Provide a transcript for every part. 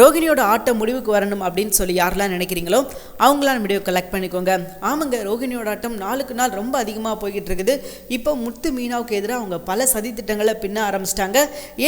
ரோகிணியோட ஆட்டம் முடிவுக்கு வரணும் அப்படின்னு சொல்லி யாரெல்லாம் நினைக்கிறீங்களோ அவங்களாம் வீடியோ கலெக்ட் பண்ணிக்கோங்க. ஆமாங்க ரோகிணியோட ஆட்டம் நாளுக்கு நாள் ரொம்ப அதிகமாக போய்கிட்டு இருக்குது. இப்போ முத்து மீனாவுக்கு எதிராக அவங்க பல சதித்திட்டங்களை பின்ன ஆரம்பிச்சிட்டாங்க.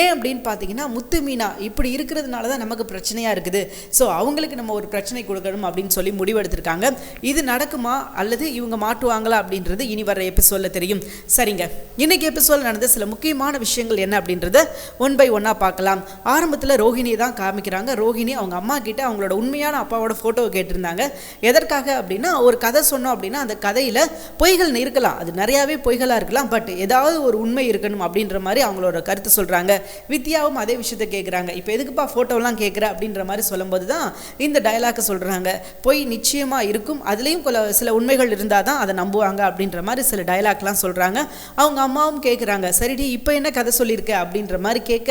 ஏன் அப்படின்னு பார்த்தீங்கன்னா முத்து மீனா இப்படி இருக்கிறதுனால தான் நமக்கு பிரச்சனையாக இருக்குது. ஸோ அவங்களுக்கு நம்ம ஒரு பிரச்சனை கொடுக்கணும் அப்படின்னு சொல்லி முடிவெடுத்திருக்காங்க. இது நடக்குமா அல்லது இவங்க மாட்டுவாங்களா அப்படின்றது இனி வர எபிசோடில் தெரியும். சரிங்க இன்னைக்கு எபிசோடில் நடந்த சில முக்கியமான விஷயங்கள் என்ன அப்படின்றத ஒன் பை ஒன்னாக பார்க்கலாம். ஆரம்பத்தில் ரோஹிணியை தான் காமிக்கிறாங்க. ரோஹிணி அவங்க அம்மா கிட்ட அவங்களோட உண்மையான அப்பாவோட ஃபோட்டோவை கேட்டிருந்தாங்க. எதற்காக அப்படின்னா ஒரு கதை சொன்னோம் அப்படின்னா அந்த கதையில் பொய்கள் இருக்கலாம். அது நிறையாவே பொய்களாக இருக்கலாம் பட் ஏதாவது ஒரு உண்மை இருக்கணும் அப்படின்ற மாதிரி அவங்களோட கருத்து சொல்கிறாங்க வித்யாவும் அதே விஷயத்த கேட்குறாங்க இப்போ எதுக்குப்பா ஃபோட்டோலாம் கேட்குற அப்படின்ற மாதிரி சொல்லும்போது தான் இந்த டயலாக்கை சொல்கிறாங்க பொய் நிச்சயமாக இருக்கும். அதுலேயும் கொல சில உண்மைகள் இருந்தால் தான் அதை நம்புவாங்க அப்படின்ற மாதிரி சில டயலாக்லாம் சொல்கிறாங்க அவங்க அம்மாவும் கேட்குறாங்க சரிடி இப்போ என்ன கதை சொல்லியிருக்க அப்படின்ற மாதிரி கேட்க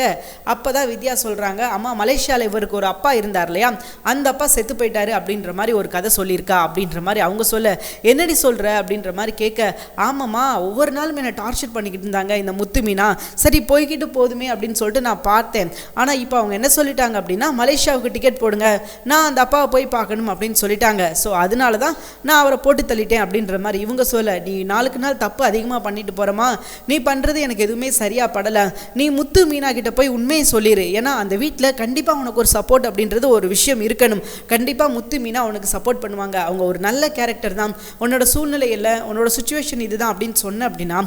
அப்போ தான் வித்யா சொல்கிறாங்க அம்மா மலேசியாவில் இவருக்கு ஒரு அப்பா இருந்தார் இல்லையா? அந்த அப்பா செத்து போயிட்டாரு அப்படின்ற மாதிரி ஒரு கதை சொல்லியிருக்கா அப்படின்ற மாதிரி அவங்க சொல்ல என்னடி சொல்கிற அப்படின்ற மாதிரி கேட்க ஆமாம்மா ஒவ்வொரு நாளும் என்னை டார்ச்சர் பண்ணிக்கிட்டு இருந்தாங்க இந்த முத்து மீனா. சரி போய்கிட்டு போதுமே அப்படின்னு சொல்லிட்டு நான் பார்த்தேன். ஆனால் இப்போ அவங்க என்ன சொல்லிட்டாங்க அப்படின்னா மலேசியாவுக்கு டிக்கெட் போடுங்க. நான் அந்த அப்பாவை போய் பார்க்கணும் அப்படின்னு சொல்லிட்டாங்க. ஸோ அதனால தான் நான் அவரை போட்டு தள்ளிட்டேன் அப்படின்ற மாதிரி இவங்க சொல்ல நீ நாளுக்கு நாள் தப்பு அதிகமாக பண்ணிட்டு போகிறமா நீ பண்ணுறது எனக்கு எதுவுமே சரியாக படலை. நீ முத்து மீனா கிட்ட போய் உண்மையை சொல்லிடு ஏன்னா அந்த வீட்டில் கண்டிப்பாக உனக்கு ஒரு சப்போர்ட் அப்படின்றது ஒரு விஷயம் இருக்கணும். கண்டிப்பாக முத்து மீனா உனக்கு சப்போர்ட் பண்ணுவாங்க. அவங்க ஒரு நல்ல கேரக்டர் தான். உன்னோட சூழ்நிலை இல்லை உன்னோட சுச்சுவேஷன் இதுதான் அப்படின்னு சொன்ன அப்படின்னா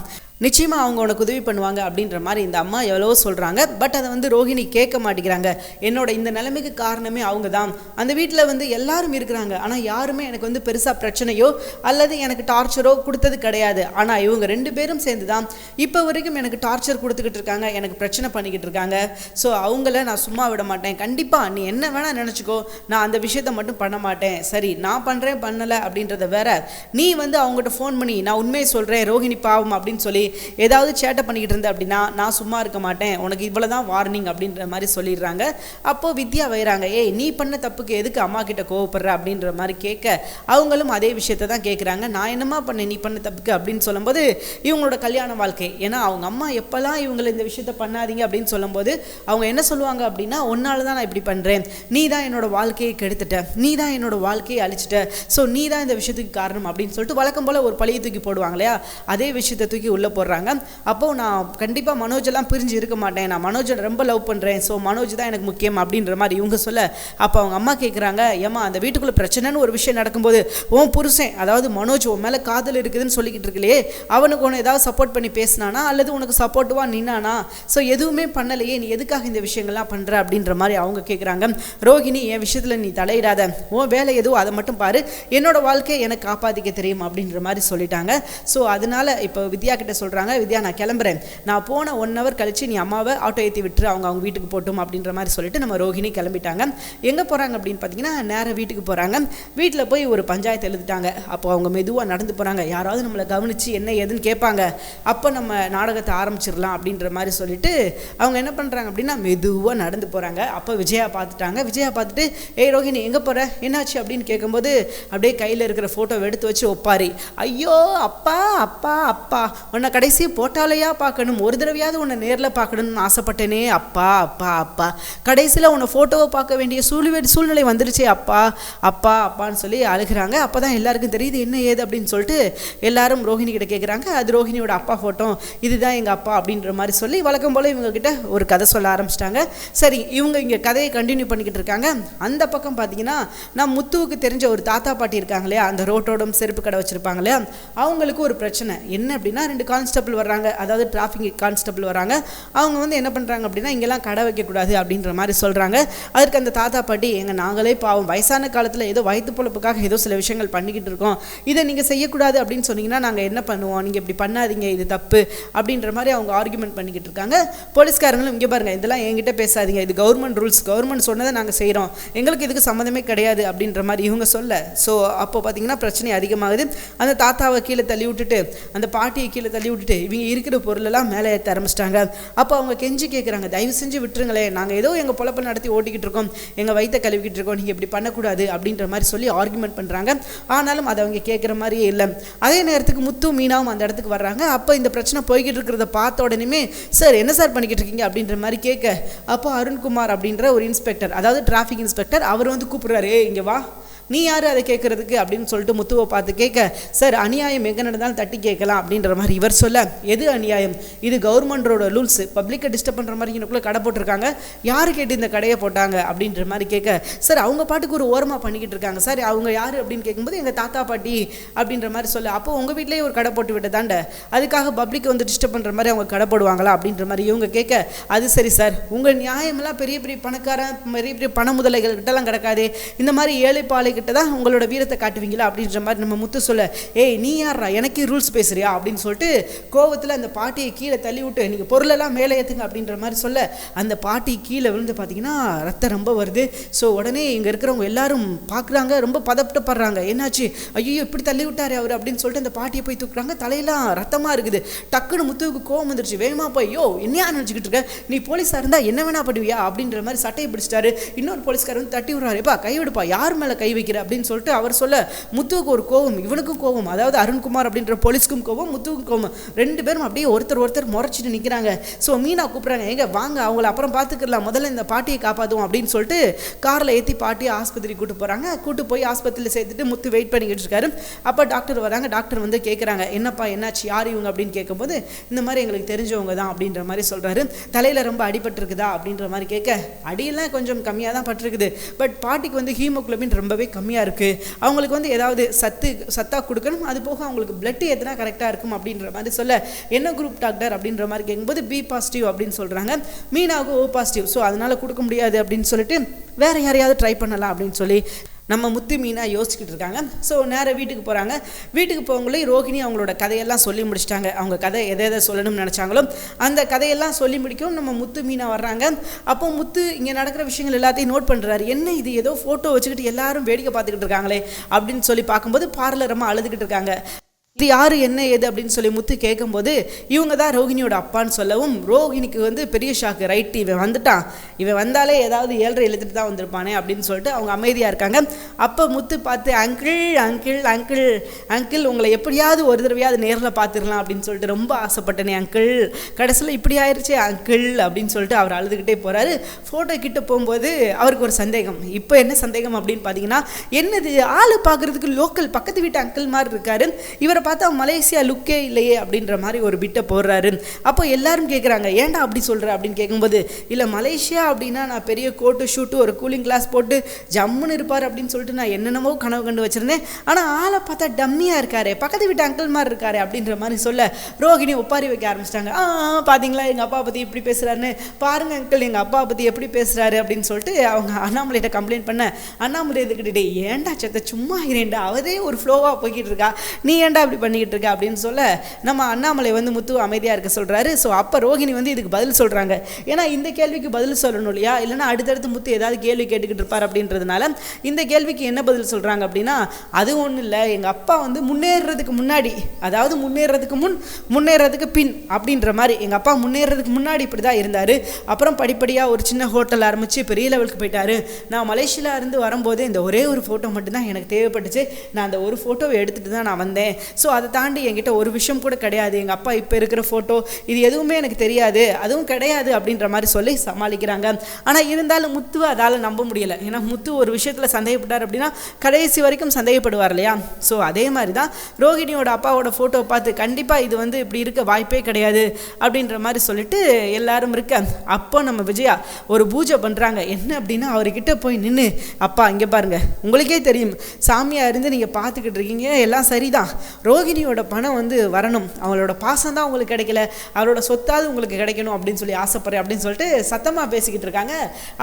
நிச்சயமாக அவங்க உனக்கு உதவி பண்ணுவாங்க அப்படின்ற மாதிரி இந்த அம்மா எவ்வளவோ சொல்கிறாங்க பட் அதை வந்து ரோஹிணி கேட்க மாட்டேங்கிறாங்க. என்னோட இந்த நிலைமைக்கு காரணமே அவங்க தான் அந்த வீட்டில் வந்து எல்லாரும் இருக்கிறாங்க. ஆனால் யாருமே எனக்கு வந்து பெருசாக பிரச்சனையோ அல்லது எனக்கு டார்ச்சரோ கொடுத்தது கிடையாது. ஆனால் இவங்க ரெண்டு பேரும் சேர்ந்து தான் இப்போ வரைக்கும் எனக்கு டார்ச்சர் கொடுத்துக்கிட்டு இருக்காங்க. எனக்கு பிரச்சனை பண்ணிக்கிட்டு இருக்காங்க. ஸோ அவங்கள நான் சும்மா விட மாட்டேன். கண்டிப்பாக நீ என்ன வேணால் நினச்சிக்கோ. நான் அந்த விஷயத்த மட்டும் பண்ண மாட்டேன். சரி நான் பண்ணுறேன் பண்ணலை அப்படின்றத வேற. நீ வந்து அவங்ககிட்ட ஃபோன் பண்ணி நான் உண்மையை சொல்கிறேன் ரோஹிணி பாவம் அப்படின்னு சொல்லி ஏதாவது சேட்டை பண்ணிக்கிட்டு இருந்த அப்படின்னா நான் சும்மா இருக்க மாட்டேன் உனக்கு இவ்வளோ தான் வார்னிங் அப்படின்ற மாதிரி சொல்லிடுறாங்க. அப்போது வித்யா வைறாங்க ஏய் நீ பண்ண தப்புக்கு எதுக்கு அம்மா கிட்ட கோவப்படுற? அப்படின்ற மாதிரி கேட்க அவங்களும் அதே விஷயத்தை தான் கேட்குறாங்க நான் என்னம்மா பண்ணேன்? நீ பண்ண தப்புக்கு? அப்படின்னு சொல்லும்போது இவங்களோட கல்யாண வாழ்க்கை. ஏன்னா அவங்க அம்மா எப்போல்லாம் இவங்களை இந்த விஷயத்த பண்ணாதீங்க அப்படின்னு சொல்லும்போது அவங்க என்ன சொல்லுவாங்க அப்படின்னா உன்னால தான் நான் இப்படி பண்ணுறேன் நீ தான் என்னோட வாழ்க்கையை கெடுத்துட்ட. நீ தான் என்னோட வாழ்க்கையை அழிச்சிட்ட. ஸோ நீ தான் இந்த விஷயத்துக்கு காரணம். அப்படின்னு சொல்லிட்டு வழக்கம் போல் ஒரு பழைய தூக்கி போடுவாங்க இல்லையா? அதே விஷயத்தை தூக்கி உள்ளே போடுறாங்க. அப்போது நான் கண்டிப்பாக மனோஜெல்லாம் பிரிஞ்சு இருக்க மாட்டேன். நான் மனோஜை ரொம்ப லவ் பண்ணுறேன் ஸோ மனோஜ் தான் எனக்கு முக்கியம் அப்படின்ற மாதிரி இவங்க சொல்ல அப்போ அவங்க அம்மா கேட்குறாங்க ஏம்மா அந்த வீட்டுக்குள்ளே பிரச்சனைன்னு ஒரு விஷயம் நடக்கும்போது உன் புருஷன் அதாவது மனோஜ் உன் மேலே காதல் இருக்குதுன்னு சொல்லிக்கிட்டு இருக்கலையே அவனுக்கு உன்னை ஏதாவது சப்போர்ட் பண்ணி பேசினானா அல்லது உனக்கு சப்போர்ட்டுவாக நின்னானா? ஸோ எதுவுமே பண்ணலையே நீ எதுக்காக இந்த விஷயங்கள்லாம் பண்ணுற அப்படின்ற மாதிரி அவங்க கேட்குறாங்க ரோஹிணி என் விஷயத்தில் நீ தலையிடாத. உன் வேலை எதுவும் அதை மட்டும் பாரு. என்னோட வாழ்க்கையை எனக்கு காப்பாற்றிக்க தெரியும். அப்படின்ற மாதிரி சொல்லிட்டாங்க. ஸோ அதனால் இப்போ வித்யா கிட்ட சொல்கிறாங்க வித்யா நான் கிளம்புறேன். நான் போன ஒன் ஹவர் கழிச்சு நீ அம்மாவை ஆட்டோ ஏற்றி விட்டுரு அவங்க அவங்க வீட்டுக்கு போட்டும் அப்படின்ற மாதிரி சொல்லிட்டு நம்ம ரோஹிணி கிளம்பிட்டாங்க. எங்கே போகிறாங்க அப்படின்னு பார்த்தீங்கன்னா நேராக வீட்டுக்கு போகிறாங்க வீட்டில் போய் ஒரு பஞ்சாயத்து எழுதிட்டாங்க. அப்போ அவங்க மெதுவாக நடந்து போகிறாங்க யாராவது நம்மளை கவனித்து என்ன ஏதுன்னு கேட்பாங்க. அப்போ நம்ம நாடகத்தை ஆரம்பிச்சிடலாம் அப்படின்ற மாதிரி சொல்லிட்டு அவங்க என்ன பண்ணுறாங்க அப்படின்னா மெதுவாக நடந்து போகிறாங்க அப்போ விஜயா பார்த்துட்டாங்க. விஜயா பார்த்துட்டு ஏய் ரோஹிணி எங்கே போகிற என்னாச்சு? அப்படின்னு கேட்கும்போது அப்படியே கையில் இருக்கிற ஃபோட்டோவை எடுத்து வச்சு ஒப்பாரி. ஐயோ அப்பா அப்பா அப்பா. உன்னை கடைசி போட்டாலையா பார்க்கணும்? ஒரு தடவையாவது உன்னை நேரில் பார்க்கணும்னு ஆசைப்பட்டேனே. அப்பா அப்பா அப்பா. கடைசியில் உன்னை ஃபோட்டோவை பார்க்க வேண்டிய சூழ்நிலை சூழ்நிலை வந்துருச்சே. அப்பா அப்பா அப்பான்னு சொல்லி அழுகிறாங்க. அப்போ தான் எல்லாருக்கும் தெரியுது என்ன ஏது அப்படின்னு சொல்லிட்டு எல்லாரும் ரோஹிணி கிட்ட கேட்குறாங்க அது ரோஹிணியோட அப்பா ஃபோட்டோ இதுதான் எங்கள் அப்பா அப்படின்ற மாதிரி சொல்லி வழக்கம் போல் இவங்கக்கிட்ட ஒரு கதை சொல்ல ஆரம்பிச்சிட்டாங்க. சரி இவங்க இங்கே கதையை கண்டினியூ பண்ணிக்கிட்டு இருக்காங்க. அந்த பக்கம் பார்த்தீங்கன்னா நான் முத்துவுக்கு தெரிஞ்ச ஒரு தாத்தா பாட்டி இருக்காங்க இல்லையா? அந்த ரோட்டோடும் செருப்பு கடை வச்சுருப்பாங்க இல்லையா? அவங்களுக்கு ஒரு பிரச்சனை. என்ன அப்படின்னா ரெண்டு கான்ஸ்டபிள் வர்றாங்க அதாவது டிராஃபிக் கான்ஸ்டபிள் வராங்க அவங்க வந்து என்ன பண்ணுறாங்க அப்படின்னா இங்கெல்லாம் கடை வைக்கக்கூடாது அப்படின்ற மாதிரி சொல்கிறாங்க அதற்கு அந்த தாத்தா பாட்டி எங்கள் நாங்களே பாவம். வயசான காலத்தில் ஏதோ வயிற்று பொழப்புக்காக ஏதோ சில விஷயங்கள் பண்ணிக்கிட்டு இருக்கோம். இதை நீங்கள் செய்யக்கூடாது அப்படின்னு சொன்னீங்கன்னா நாங்கள் என்ன பண்ணுவோம்? நீங்கள் இப்படி பண்ணாதீங்க. இது தப்பு அப்படின்ற மாதிரி அவங்க ஆர்குமெண்ட் பண்ணிக்கிட்டு இருக்காங்க. போலீஸ்காரங்களும் இங்கே பாருங்கள் இதெல்லாம் என்கிட்ட பேசாதீங்க. இது கவர்மெண்ட் ரூல்ஸ் கவர்மெண்ட் சொன்னதை நாங்கள் செய்கிறோம் எங்களுக்கு இதுக்கு சம்மந்தமே கிடையாது அப்படின்ற மாதிரி இவங்க சொல்ல. ஸோ அப்போ பார்த்தீங்கன்னா பிரச்சனை அதிகமாகுது. அந்த தாத்தாவை கீழே தள்ளி விட்டுட்டு அந்த பாட்டியை கீழே தள்ளி விட்டுட்டு இவங்க இருக்கிற பொருளெல்லாம் மேலே ஏற்ற ஆரம்பிச்சிட்டாங்க. அப்போ அவங்க கெஞ்சி கேட்குறாங்க தயவு செஞ்சு விட்டுருங்களேன். நாங்கள் ஏதோ எங்கள் பொழப்பை நடத்தி ஓட்டிக்கிட்டு இருக்கோம். எங்கள் வயிற்ற கழுவிக்கிட்டு இருக்கோம். நீங்கள் இப்படி பண்ணக்கூடாது. அப்படின்ற மாதிரி சொல்லி ஆர்குமெண்ட் பண்ணுறாங்க ஆனாலும் அதை அவங்க கேட்குற மாதிரியே இல்லை. அதே நேரத்துக்கு முத்து மீனாவும் அந்த இடத்துக்கு வர்றாங்க. அப்போ இந்த பிரச்சனை போய்கிட்டு இருக்கிறத பார்த்த உடனே சார் என்ன சார் பண்ணிக்கிட்டு இருக்கீங்க? அப்படின்ற மாதிரி கேட்க அப்போ அருண்குமார் அப்படின்ற ஒரு இன்ஸ்பெக்டர் அதாவது டிராஃபிக் இன்ஸ்பெக்டர் அவர் வந்து கூப்பிட்றாரு இங்கே வா. நீ யார் அதை கேட்கறதுக்கு அப்படின்னு சொல்லிட்டு முத்துவை பார்த்து கேட்க சார் அநியாயம் எங்கே நடந்தாலும் தட்டி கேட்கலாம் அப்படின்ற மாதிரி இவர் சொல்ல எது அநியாயம்? இது கவர்மெண்டோட ரூல்ஸ் பப்ளிக்கை டிஸ்டர்ப் பண்ணுற மாதிரி எனக்குள்ளே கடை போட்டிருக்காங்க. யார் கேட்டு இந்த கடையை போட்டாங்க? அப்படின்ற மாதிரி கேட்க சார் அவங்க பாட்டுக்கு ஒரு ஓரமாக பண்ணிக்கிட்டு இருக்காங்க. சார் அவங்க யார்? அப்படின்னு கேட்கும்போது எங்கள் தாத்தா பாட்டி அப்படின்ற மாதிரி சொல்ல அப்போ உங்கள் வீட்லேயே ஒரு கடை போட்டு விட்டதாண்ட? அதுக்காக பப்ளிக் வந்து டிஸ்டர்ப் பண்ணுற மாதிரி அவங்க கடை போடுவாங்களா? அப்படின்ற மாதிரி இவங்க கேட்க அது சரி சார். உங்கள் நியாயமெல்லாம் பெரிய பெரிய பணக்காரன் பெரிய பெரிய பண முதலைகள் கிட்டலாம் கிடக்காதே. இந்த மாதிரி ஏழைப்பாளைகள் கிட்ட தான் உங்களோட வீரத்தை காட்டுவீங்களா அப்படின்ற மாதிரி நம்ம முத்து சொல்ல ஏய் நீ யாரா எனக்கு ரூல்ஸ் பேசுறியா? அப்படின்னு சொல்லிட்டு கோவத்தில் அந்த பாட்டியை கீழே தள்ளி விட்டு நீங்கள் பொருளெல்லாம் மேலே ஏற்றுங்க அப்படின்ற மாதிரி சொல்ல அந்த பாட்டி கீழே விழுந்து பார்த்தீங்கன்னா ரத்தம் ரொம்ப வருது. ஸோ உடனே இங்கே இருக்கிறவங்க எல்லாரும் பார்க்குறாங்க ரொம்ப பதப்பட்டப்படுறாங்க என்னாச்சு? ஐயோ இப்படி தள்ளி விட்டாரு அவர் அப்படின்னு சொல்லிட்டு அந்த பாட்டியை போய் தூக்குறாங்க. தலையெல்லாம் ரத்தமாக இருக்குது. டக்குன்னு முத்துவுக்கு கோவம் வந்துருச்சு. வேகமாக போய்? ஐயோ என்னையா நினச்சிக்கிட்டு இருக்க? நீ போலீஸாக இருந்தால் என்ன வேணா பண்ணுவியா? அப்படின்ற மாதிரி சட்டையை பிடிச்சிட்டாரு. இன்னொரு போலீஸ்கார் வந்து தட்டி விடுறாரு. எப்பா கை விடுப்பா யார் மேலே கை வைக்கிற அப்படின்னு சொல்லிட்டு அவர் சொல்ல முத்துவுக்கு ஒரு கோவம் இவனுக்கும் கோவம். அதாவது அருண்குமார் அப்படின்ற போலீஸ்க்கும் கோபம் முத்துவுக்கும் கோபம் ரெண்டு பேரும் அப்படியே ஒருத்தர் ஒருத்தர் முறைச்சிட்டு நிற்கிறாங்க ஸோ மீனா கூப்பிட்றாங்க எங்க வாங்க அவங்கள அப்புறம் பார்த்துக்கலாம் முதல்ல இந்த பாட்டியை காப்பாற்றுவோம் அப்படின்னு சொல்லிட்டு காரில் ஏற்றி பாட்டியை ஆஸ்பத்திரி கூட்டு போகிறாங்க கூட்டு போய் ஆஸ்பத்திரியில் சேர்த்துட்டு முத்து வெயிட் பண்ணிக்கிட்டு இருக்காரு. அப்போ டாக்டர் வராங்க. டாக்டர் வந்து கேட்குறாங்க என்னப்பா என்னாச்சு? யார் இவங்க? அப்படின்னு கேட்கும்போது இந்த மாதிரி எங்களுக்கு தெரிஞ்சவங்க தான் அப்படின்ற மாதிரி சொல்கிறாரு தலையில் ரொம்ப அடிபட்டிருக்குதா? அப்படின்ற மாதிரி கேட்க அடியெல்லாம் கொஞ்சம் கம்மியாக தான் பட்டிருக்குது. பட் பாட்டிக்கு வந்து ஹீமோக்ளோபின் ரொம்பவே கம்மியாக இருக்குது அவங்களுக்கு வந்து ஏதாவது சத்து சத்தாக கொடுக்கணும். அது போக அவங்களுக்கு பிளட் ஏற்றினா கரெக்டாக இருக்கும் அப்படின்ற மாதிரி சொல்ல என்ன குரூப் டாக்டர் அப்படின்ற மாதிரி கேட்கும்போது பி பாசிட்டிவ் அப்படின்னு சொல்கிறாங்க மீனாகும் ஓ பாசிட்டிவ் ஸோ அதனால் கொடுக்க முடியாது அப்படின்னு சொல்லிட்டு வேறு யாரையாவது ட்ரை பண்ணலாம் அப்படின்னு சொல்லி நம்ம முத்து மீனாக யோசிச்சுக்கிட்டு இருக்காங்க. ஸோ நேராக வீட்டுக்கு போகிறாங்க வீட்டுக்கு போகங்களே ரோகிணி அவங்களோட கதையெல்லாம் சொல்லி முடிச்சிட்டாங்க. அவங்க கதை எதை எதை சொல்லணும்னு நினச்சாங்களோ அந்த கதையெல்லாம் சொல்லி முடிக்கவும் நம்ம முத்து மீனா வர்றாங்க. அப்போ முத்து இங்கே நடக்கிற விஷயங்கள் எல்லாத்தையும் நோட் பண்ணுறாரு என்ன இது? ஏதோ ஃபோட்டோ வச்சுக்கிட்டு எல்லாரும் வேடிக்கை பார்த்துக்கிட்டு இருக்காங்களே அப்படின்னு சொல்லி பார்க்கும்போது பார்லரமாக அழுதுகிட்டு இருக்காங்க. இது யார் என்ன ஏது அப்படின்னு சொல்லி முத்து கேட்கும்போது இவங்க தான் ரோகிணியோட அப்பான்னு சொல்லவும் ரோகிணிக்கு வந்து பெரிய ஷாக்கு ரைட் இவன் வந்துட்டான். இவன் வந்தாலே ஏதாவது ஏழரை எழுதிட்டு தான் வந்திருப்பானே அப்படின்னு சொல்லிட்டு அவங்க அமைதியாக இருக்காங்க. அப்போ முத்து பார்த்து அங்கிள் அங்கிள் அங்கிள் அங்கிள் உங்களை எப்படியாவது ஒரு தடவையாவது நேரில் பார்த்துடலாம் அப்படின்னு சொல்லிட்டு ரொம்ப ஆசைப்பட்டனே அங்கிள் கடைசியில் இப்படி ஆயிடுச்சே அங்கிள் அப்படின்னு சொல்லிட்டு அவர் அழுதுகிட்டே போகிறாரு ஃபோட்டோ கிட்ட போகும்போது அவருக்கு ஒரு சந்தேகம். இப்போ என்ன சந்தேகம்? அப்படின்னு பார்த்தீங்கன்னா என்னது ஆள் பார்க்குறதுக்கு லோக்கல் பக்கத்து வீட்டு அங்கிள் மாதிரி இருக்காரு. இவரை பார்த்தா மலேசியா லுக்கே இல்லையே அப்படின்ற மாதிரி ஒரு பிட்டை போடுறாரு. அப்போ எல்லாரும் கேட்குறாங்க ஏன்டா அப்படி சொல்கிற அப்படின்னு கேட்கும்போது இல்லை மலேசியா அப்படின்னா நான் பெரிய கோட்டு ஷூட்டு ஒரு கூலிங் கிளாஸ் போட்டு ஜம்முன்னு இருப்பார் அப்படின்னு சொல்லிட்டு நான் என்னென்னமோ கனவு கண்டு வச்சுருந்தேன். ஆனால் ஆளை பார்த்தா டம்மியாக இருக்காரு பக்கத்து வீட்டு அங்கிள் மாதிரி இருக்காரு அப்படின்ற மாதிரி சொல்ல ரோகிணி ஒப்பாரி வைக்க ஆரம்பிச்சிட்டாங்க. ஆ பார்த்தீங்களா எங்கள் அப்பா பற்றி எப்படி பேசுகிறாருன்னு பாருங்க அங்கிள் எங்கள் அப்பா பற்றி எப்படி பேசுகிறாரு அப்படின்னு சொல்லிட்டு அவங்க அண்ணாமலையிட்ட கம்ப்ளைண்ட் பண்ண அண்ணாமலை இதுக்கிட்டே ஏன்டா செத்த சும்மா இரேண்டா அவதே ஒரு ஃப்ளோவாக போய்கிட்டு இருக்கா. நீ ஏன்டா இப்படி பண்ணிக்கிட்டு இருக்க அப்படின்னு சொல்ல நம்ம அண்ணாமலை வந்து முத்து அமைதியாக இருக்க சொல்கிறாரு ஸோ அப்போ ரோகிணி வந்து இதுக்கு பதில் சொல்கிறாங்க ஏன்னா இந்த கேள்விக்கு பதில் சொல்லணும் இல்லையா? இல்லைனா அடுத்தடுத்து முத்து ஏதாவது கேள்வி கேட்டுக்கிட்டு இருப்பார் அப்படின்றதுனால இந்த கேள்விக்கு என்ன பதில் சொல்கிறாங்க அப்படின்னா அது ஒன்றும் இல்லை. எங்கள் அப்பா வந்து முன்னேறுறதுக்கு முன்னாடி அதாவது முன்னேறதுக்கு முன் முன்னேறதுக்கு பின் அப்படின்ற மாதிரி எங்கள் அப்பா முன்னேறதுக்கு முன்னாடி இப்படி தான் இருந்தார். அப்புறம் படிப்படியாக ஒரு சின்ன ஹோட்டல் ஆரம்பித்து பெரிய லெவலுக்கு போயிட்டாரு. நான் மலேசியாவிலேருந்து வரும்போது இந்த ஒரே ஒரு ஃபோட்டோ மட்டும்தான் எனக்கு தேவைப்பட்டுச்சு. நான் அந்த ஒரு ஃபோட்டோவை எடுத்துகிட்டு தான் நான் வந்தேன். ஸோ அதை தாண்டி என்கிட்ட ஒரு விஷயம் கூட கிடையாது. எங்கள் அப்பா இப்போ இருக்கிற ஃபோட்டோ இது எதுவுமே எனக்கு தெரியாது. அதுவும் கிடையாது அப்படின்ற மாதிரி சொல்லி சமாளிக்கிறாங்க. ஆனால் இருந்தாலும் முத்துவை அதால் நம்ப முடியலை. ஏன்னா முத்து ஒரு விஷயத்தில் சந்தேகப்பட்டார் அப்படின்னா கடைசி வரைக்கும் சந்தேகப்படுவார் இல்லையா? ஸோ அதே மாதிரி தான் ரோகிணியோட அப்பாவோட ஃபோட்டோ பார்த்து கண்டிப்பாக இது வந்து இப்படி இருக்க வாய்ப்பே கிடையாது அப்படின்ற மாதிரி சொல்லிட்டு எல்லாரும் இருக்க. அப்போ நம்ம விஜயா ஒரு பூஜை பண்ணுறாங்க என்ன அப்படின்னா அவர்கிட்ட போய் நின்று அப்பா இங்கே பாருங்க. உங்களுக்கே தெரியும். சாமியாக இருந்து நீங்கள் பார்த்துக்கிட்டு இருக்கீங்க. எல்லாம் சரிதான். ரோகிணியோட பணம் வந்து வரணும். அவளோட பாசம் தான் உங்களுக்கு கிடைக்கல. அவளோட சொத்தாவது உங்களுக்கு கிடைக்கணும் அப்படின்னு சொல்லி ஆசைப்படுறேன் அப்படின்னு சொல்லிட்டு சத்தமாக பேசிக்கிட்டு இருக்காங்க.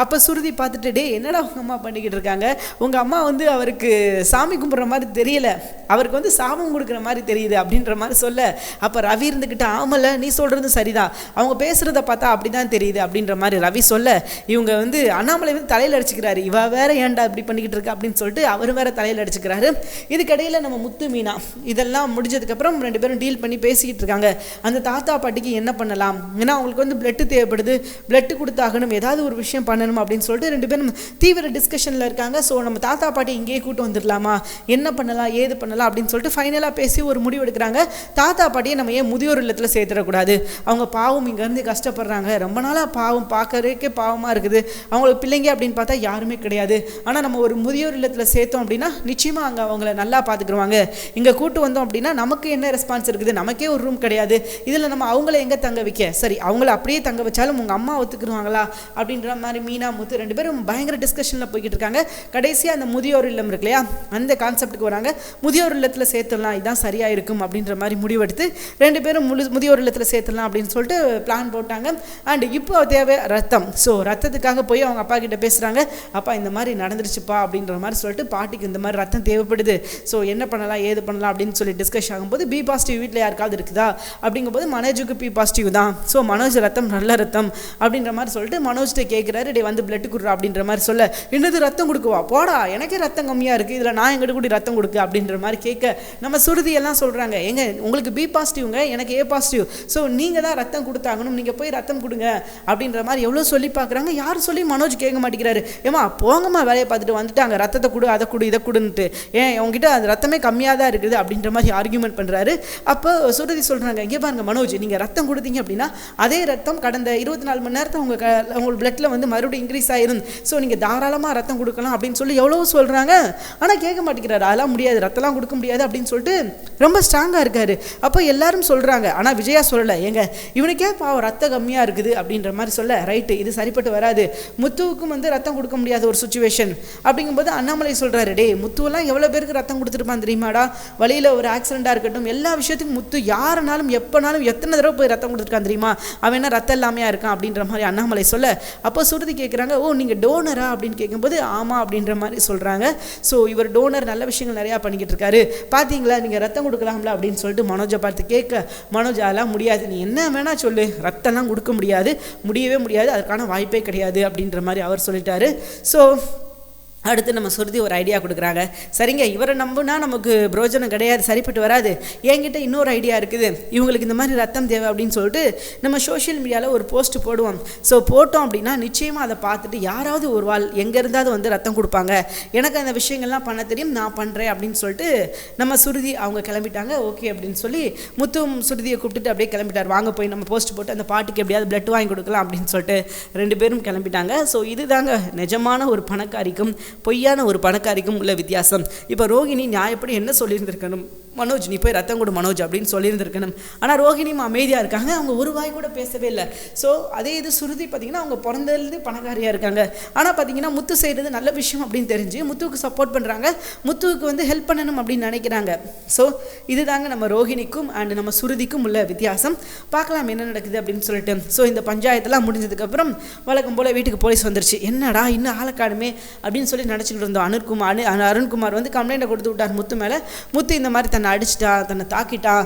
அப்போ சுருதி பார்த்துட்டு டே என்னடா உங்கள் அம்மா பண்ணிக்கிட்டு இருக்காங்க? உங்கள் அம்மா வந்து அவருக்கு சாமி கும்பிட்ற மாதிரி தெரியல. அவருக்கு வந்து சாபம் கொடுக்குற மாதிரி தெரியுது அப்படின்ற மாதிரி சொல்ல. அப்போ ரவி இருந்துக்கிட்ட ஆமல நீ சொல்கிறது சரிதான் அவங்க பேசுகிறத பார்த்தா அப்படி தான் தெரியுது அப்படின்ற மாதிரி ரவி சொல்ல. இவங்க வந்து அண்ணாமலை வந்து தலையில் அடிச்சுக்கிறாரு. இவ வேற ஏன்டா இப்படி பண்ணிக்கிட்டு இருக்கா? அப்படின்னு சொல்லிட்டு அவர் வேற தலையில் அடிச்சுக்கிறாரு. இதுக்கிடையில் நம்ம முத்து மீனா இதெல்லாம் எல்லாம் முடிஞ்சதுக்கப்புறம் ரெண்டு பேரும் டீல் பண்ணி பேசிக்கிட்டு இருக்காங்க. அந்த தாத்தா பாட்டிக்கு என்ன பண்ணலாம்? ஏன்னா அவங்களுக்கு வந்து பிளட்டு தேவைப்படுது. பிளட்டு கொடுத்தாகணும். ஏதாவது ஒரு விஷயம் பண்ணணும் அப்படின்னு சொல்லிட்டு ரெண்டு பேரும் தீவிர டிஸ்கஷனில் இருக்காங்க. ஸோ நம்ம தாத்தா பாட்டி இங்கேயே கூட்டு வந்துடலாமா? என்ன பண்ணலாம்? ஏது பண்ணலாம்? அப்படின்னு சொல்லிட்டு ஃபைனலாக பேசி ஒரு முடிவு எடுக்கிறாங்க. தாத்தா பாட்டியை நம்ம ஏன் முதியோர் இல்லத்தில் சேர்த்துடக்கூடாது? அவங்க பாவம் இங்கேருந்து கஷ்டப்படுறாங்க. ரொம்ப நாளாக பாவம் பார்க்கறதுக்கே பாவமாக இருக்குது. அவங்களுக்கு பிள்ளைங்க அப்படின்னு பார்த்தா யாருமே கிடையாது. ஆனால் நம்ம ஒரு முதியோர் இல்லத்தில் சேர்த்தோம் அப்படின்னா நிச்சயமாக அங்கே அவங்கள நல்லா பார்த்துக்குருவாங்க. இங்கே கூட்டு வந்தோம் அப்படின்னா நமக்கு என்ன ரெஸ்பான்ஸ் இருக்குது? நமக்கே ஒரு ரூம் கிடையாது. இதில் நம்ம அவங்கள எங்கே தங்க வைக்க? சரி அவங்கள அப்படியே தங்க வச்சாலும் உங்கள் அம்மா ஒத்துக்குருவாங்களா அப்படின்ற மாதிரி மீனா முத்து ரெண்டு பேரும் பயங்கர டிஸ்கஷனில் போய்கிட்டு இருக்காங்க. கடைசியாக அந்த முதியோர் இல்லம் இருக்கு இல்லையா? அந்த கான்செப்ட்டுக்கு வராங்க. முதியோர் இல்லத்தில் சேர்த்துடலாம் இதுதான் சரியாக இருக்கும் அப்படின்ற மாதிரி முடிவெடுத்து ரெண்டு பேரும் முழு முதியோர் இல்லத்தில் சேர்த்துடலாம் அப்படின்னு சொல்லிட்டு பிளான் போட்டாங்க. அண்ட் இப்போ தேவை ரத்தம். ஸோ ரத்தத்துக்காக போய் அவங்க அப்பா கிட்ட பேசுகிறாங்க அப்பா இந்த மாதிரி நடந்துருச்சுப்பா அப்படின்ற மாதிரி சொல்லிட்டு பாட்டிக்கு இந்த மாதிரி ரத்தம் தேவைப்படுது. ஸோ என்ன பண்ணலாம் ஏது பண்ணலாம் அப்படின்னு சொல்லிட்டு டிஸ்கஸ் ஆகும்போது பி பாசிட்டிவ் வீட்டில் யாருக்காவது இருக்குதா? அப்படிங்கும்போது மனோஜுக்கு பி பாசிட்டிவ் தான். ஸோ மனோஜ் ரத்தம் நல்ல ரத்தம் அப்படின்ற மாதிரி சொல்லிட்டு மனோஜ்கிட்ட கேட்குறாரு டே வந்து பிளட் கொடுறா அப்படின்ற மாதிரி சொல்ல. என்னது ரத்தம் கொடுக்குவா? போடா எனக்கே ரத்தம் கம்மியாக இருக்குது இதில் நான் எங்கிட்ட கூட ரத்தம் கொடுக்கு அப்படின்ற மாதிரி கேட்க நம்ம சுருதியெல்லாம் சொல்கிறாங்க எங்க உங்களுக்கு பி பாசிட்டிவ்ங்க எனக்கு ஏ பாசிட்டிவ் ஸோ நீங்கள் தான் ரத்தம் கொடுத்தாகணும். நீங்கள் போய் ரத்தம் கொடுங்க அப்படின்ற மாதிரி எவ்வளோ சொல்லி பார்க்குறாங்க யார் சொல்லி மனோஜ் கேட்க மாட்டேங்கிறாரு. ஏமா போங்கம்மா வேலையை பார்த்துட்டு வந்துட்டாங்க. ரத்தத்தை கொடு அதை கொடு இதை கொடுன்ட்டு ஏன் உங்ககிட்ட அந்த ரத்தமே கம்மியாக தான் இருக்குது அப்படின்ற மாதிரி ஆர்கியூமெண்ட் பண்ணுறாரு அப்போ சுருதி சொல்கிறாங்க இங்கே பாருங்க மனோஜ் நீங்கள் ரத்தம் கொடுத்தீங்க அப்படின்னா அதே ரத்தம் கடந்த இருபத்தி நாலு மணி நேரத்தை உங்கள் க உங்கள் பிளட்டில் வந்து மறுபடியும் இன்க்ரீஸ் ஆயிருந்து ஸோ நீங்கள் தாராளமாக ரத்தம் கொடுக்கலாம் அப்படின்னு சொல்லி எவ்வளோ சொல்கிறாங்க ஆனால் கேட்க மாட்டேங்கிறாரு. அதெல்லாம் முடியாது. ரத்தம்லாம் கொடுக்க முடியாது அப்படின்னு சொல்லிட்டு ரொம்ப ஸ்ட்ராங்காக இருக்காரு. அப்போ எல்லாரும் சொல்கிறாங்க ஆனால் விஜயா சொல்லலை. ஏங்க இவனுக்கே பாவம் ரத்தம் கம்மியாக இருக்குது அப்படின்ற மாதிரி சொல்ல. ரைட்டு இது சரிப்பட்டு வராது. முத்துவுக்கும் வந்து ரத்தம் கொடுக்க முடியாத ஒரு சுச்சுவேஷன் அப்படிங்கும்போது அண்ணாமலை சொல்கிறாரு டே முத்துவெல்லாம் எவ்வளோ பேருக்கு ரத்தம் கொடுத்துருப்பான் தெரியுமாடா? வழியில் ஒரு ஆக்சிடெண்ட்டாக இருக்கட்டும் எல்லா விஷயத்துக்கும் முத்து யாருனாலும் எப்போனாலும் எத்தனை தடவை போய் ரத்தம் கொடுத்துருக்கான் தெரியுமா? அவன் என்ன ரத்தம் இல்லாமையாக இருக்கான் அப்படின்ற மாதிரி அண்ணாமலை சொல்ல அப்போ சுருதி கேட்குறாங்க ஓ நீங்கள் டோனரா அப்படின்னு கேட்கும்போது ஆமாம் அப்படின்ற மாதிரி சொல்கிறாங்க ஸோ இவர் டோனர் நல்ல விஷயங்கள் நிறையா பண்ணிக்கிட்டு இருக்காரு. பார்த்தீங்களா நீங்கள் ரத்தம் கொடுக்கலாம்ல அப்படின்னு சொல்லிட்டு மனோஜை பார்த்து கேட்க மனோஜ் அதெல்லாம் முடியாது. நீ என்ன வேணால் சொல்லு. ரத்தம்லாம் கொடுக்க முடியாது. முடியவே முடியாது. அதுக்கான வாய்ப்பே கிடையாது. அப்படின்ற மாதிரி அவர் சொல்லிட்டாரு. ஸோ அடுத்து நம்ம சுருதி ஒரு ஐடியா கொடுக்குறாங்க. சரிங்க இவரை நம்புனா நமக்கு பிரோஜனம் கிடையாது சரிப்பட்டு வராது. என்கிட்ட இன்னொரு ஐடியா இருக்குது. இவங்களுக்கு இந்த மாதிரி ரத்தம் தேவை அப்படின்னு சொல்லிட்டு நம்ம சோஷியல் மீடியாவில் ஒரு போஸ்ட் போடுவோம். ஸோ போட்டோம் அப்படின்னா நிச்சயமாக அதை பார்த்துட்டு யாராவது ஒரு வாள் எங்கே இருந்தாவது வந்து ரத்தம் கொடுப்பாங்க. எனக்கு அந்த விஷயங்கள்லாம் பண்ண தெரியும் நான் பண்ணுறேன் அப்படின்னு சொல்லிட்டு நம்ம சுருதி அவங்க கிளம்பிட்டாங்க. ஓகே அப்படின்னு சொல்லி முத்தும் சுருதியை கூப்பிட்டுட்டு அப்படியே கிளம்பிட்டார். வாங்க போய் நம்ம போஸ்ட் போட்டு அந்த பாட்டுக்கு எப்படியாவது பிளட் வாங்கி கொடுக்கலாம் அப்படின்னு சொல்லிட்டு ரெண்டு பேரும் கிளம்பிட்டாங்க. ஸோ இதுதாங்க நிஜமான ஒரு பணக்காரிக்கும் பொய்யான ஒரு பணக்காரிக்கும் உள்ள வித்தியாசம். இப்போ ரோகிணி நியாயப்படி என்ன சொல்லியிருந்திருக்கணும்? மனோஜ் நீ போய் ரத்தம் கொடு மனோஜ் அப்படின்னு சொல்லியிருந்திருக்கணும். ஆனால் ரோஹிணியும் அமைதியாக இருக்காங்க. அவங்க ஒரு வாய் கூட பேசவே இல்லை. ஸோ அதே இது சுருதி பார்த்தீங்கன்னா அவங்க பிறந்ததுலேருந்து பணக்காரியாக இருக்காங்க. ஆனால் பார்த்தீங்கன்னா முத்து செய்கிறது நல்ல விஷயம் அப்படின்னு தெரிஞ்சு முத்துவுக்கு சப்போர்ட் பண்ணுறாங்க முத்துவுக்கு வந்து ஹெல்ப் பண்ணணும் அப்படின்னு நினைக்கிறாங்க. ஸோ இதுதாங்க நம்ம ரோஹிணிக்கும் அண்ட் நம்ம சுருதிக்கும் உள்ள வித்தியாசம். பார்க்கலாம் என்ன நடக்குது அப்படின்னு சொல்லிட்டு. ஸோ இந்த பஞ்சாயத்தெல்லாம் முடிஞ்சதுக்கப்புறம் வழக்கம் போல் வீட்டுக்கு போலீஸ் வந்துருச்சு. என்னடா இன்னும் ஆளக்காடுமே அப்படின்னு சொல்லி நினச்சிக்கிட்டு இருந்தோம். அனுர்குமார் அனு அருண்குமார் வந்து கம்ப்ளைண்ட்டை கொடுத்து விட்டார் முத்து மேலே. முத்து இந்த மாதிரி தன்னை அடிச்சிட்டான் தன்னை தாக்கிட்டான்.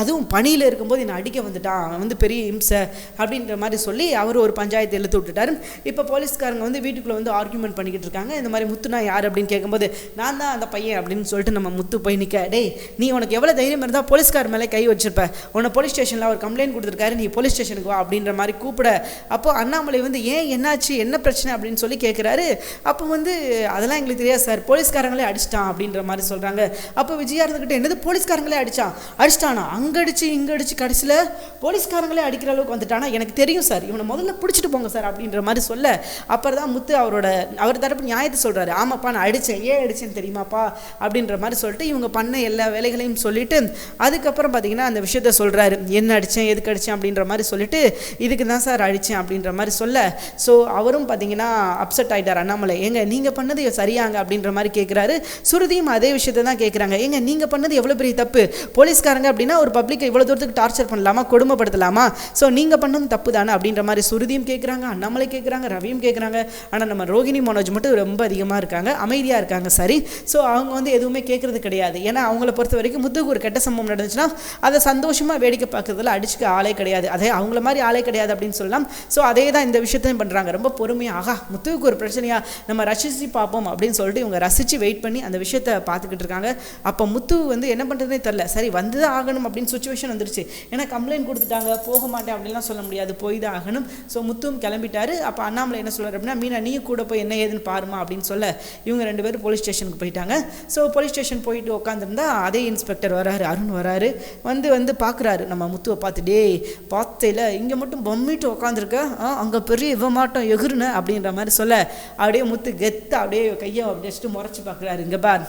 அதுவும் பணியில் இருக்கும்போது என்னை அடிக்க வந்துட்டான். அவன் வந்து பெரிய இம்சை அப்படின்ற மாதிரி சொல்லி அவர் ஒரு பஞ்சாயத்து இழுத்து விட்டுட்டாரு. இப்போ போலீஸ்காரங்க வந்து வீட்டுக்குள்ளே வந்து ஆர்குமெண்ட் பண்ணிக்கிட்டு இருக்காங்க. இந்த மாதிரி முத்துனா யார் அப்படின்னு கேட்கும்போது நான் தான் அந்த பையன் அப்படின்னு சொல்லிட்டு நம்ம முத்து போய் நிற்க டேய் நீ உனக்கு எவ்வளோ தைரியம் இருந்தால் போலீஸ்கார் மேலே கை வச்சிருப்ப. உன்னை போலீஸ் ஸ்டேஷனில் அவர் கம்ப்ளைண்ட் கொடுத்துருக்காரு. நீ போலீஸ் ஸ்டேஷனுக்கு வா அப்படின்ற மாதிரி கூப்பிட. அப்போ அண்ணாமலை வந்து ஏன் என்னாச்சு? என்ன பிரச்சனை? அப்படின்னு சொல்லி கேட்குறாரு அப்போ வந்து அதெல்லாம் எங்களுக்கு தெரியாது சார். போலீஸ்காரங்களே அடிச்சிட்டான் அப்படின்ற மாதிரி சொல்கிறாங்க அப்போ விஜயா இருந்துக்கிட்டு என்னது போலீஸ்காரங்களே அடிச்சான்? அடிச்சிட்டானா? அங்கே இங்கடிச்சு இங்கே கடைசியில் போலீஸ்காரங்களே அடிக்கிற அளவுக்கு வந்துட்டானா? எனக்கு தெரியும் சார். இவனை முதல்ல பிடிச்சிட்டு போங்க சார் அப்படின்ற மாதிரி சொல்ல. அப்புறம் தான் முத்து அவரோட அவர் தரப்பு நியாயத்தை சொல்கிறாரு ஆமாப்பா நான் அடித்தேன் ஏன் அடித்தேன் தெரியுமாப்பா? அப்படின்ற மாதிரி சொல்லிட்டு இவங்க பண்ண எல்லா வேலைகளையும் சொல்லிட்டு அதுக்கப்புறம் பார்த்தீங்கன்னா அந்த விஷயத்த சொல்கிறாரு என்ன அடித்தேன் எதுக்கு அடித்தேன் அப்படின்ற மாதிரி சொல்லிட்டு இதுக்கு தான் சார் அடித்தேன் அப்படின்ற மாதிரி சொல்ல. ஸோ அவரும் பார்த்தீங்கன்னா அப்செட் ஆகிட்டார் அண்ணாமலை ஏங்க நீங்கள் பண்ணது சரியாங்க அப்படின்ற மாதிரி கேட்குறாரு சுருதியும் அதே விஷயத்தை தான் கேட்குறாங்க ஏங்க நீங்கள் பண்ணது எவ்வளோ பெரிய தப்பு? போலீஸ்காரங்க அப்படின்னா ஒரு ஒரு பப்ளிக்கை இவ்வளோ தூரத்துக்கு டார்ச்சர் பண்ணலாமா? கொடுமைப்படுத்தலாமா? ஸோ நீங்கள் பண்ணது தப்பு தானே அப்படின்ற மாதிரி சுருதியும் கேட்குறாங்க அண்ணாமலை கேட்குறாங்க ரவியும் கேட்குறாங்க ஆனால் நம்ம ரோகிணி மனோஜ் மட்டும் ரொம்ப அதிகமாக இருக்காங்க அமைதியாக இருக்காங்க சரி. ஸோ அவங்க வந்து எதுவுமே கேட்குறது கிடையாது. ஏன்னா அவங்கள பொறுத்த வரைக்கும் முத்துக்கு ஒரு கெட்ட சம்பவம் நடந்துச்சுன்னா அதை சந்தோஷமாக வேடிக்கை பார்க்குறதுல அடிச்சுக்க ஆளே கிடையாது. அதே அவங்கள மாதிரி ஆளே கிடையாது அப்படின்னு சொல்லலாம். ஸோ அதே தான் இந்த விஷயத்தையும் பண்ணுறாங்க ரொம்ப பொறுமையாக ஆகா முத்துவுக்கு ஒரு பிரச்சனையாக நம்ம ரசித்து பார்ப்போம் அப்படின்னு சொல்லிட்டு இவங்க ரசித்து வெயிட் பண்ணி அந்த விஷயத்தை பார்த்துக்கிட்டு இருக்காங்க. அப்போ முத்து வந்து என்ன பண்ணுறதுனே தெரில சரி வந்து தான் ஆகணும் அப்படின்னு அப்படின்னு சுச்சுவேஷன் வந்துருச்சு. ஏன்னா கம்ப்ளைண்ட் கொடுத்துட்டாங்க போக மாட்டேன் அப்படின்லாம் சொல்ல முடியாது. போய் தான் ஆகணும். ஸோ முத்துவும் கிளம்பிட்டாரு. அப்போ அண்ணாமலை என்ன சொல்கிறார் அப்படின்னா மீனா நீ கூட போய் என்ன ஏதுன்னு பாருமா அப்படின்னு சொல்ல இவங்க ரெண்டு பேரும் போலீஸ் ஸ்டேஷனுக்கு போயிட்டாங்க. ஸோ போலீஸ் ஸ்டேஷன் போயிட்டு உட்காந்துருந்தா அதே இன்ஸ்பெக்டர் வராரு அருண் வராரு. வந்து வந்து பார்க்குறாரு நம்ம முத்துவை பார்த்து டேய் பார்த்தையில் இங்கே மட்டும் பொம்மிட்டு உட்காந்துருக்க அங்கே பெரிய இவ மாட்டோம் எகுருன அப்படின்ற மாதிரி சொல்ல. அப்படியே முத்து கெத்து அப்படியே கையை அப்படியே முறைச்சி பார்க்குறாரு இங்கே பார்.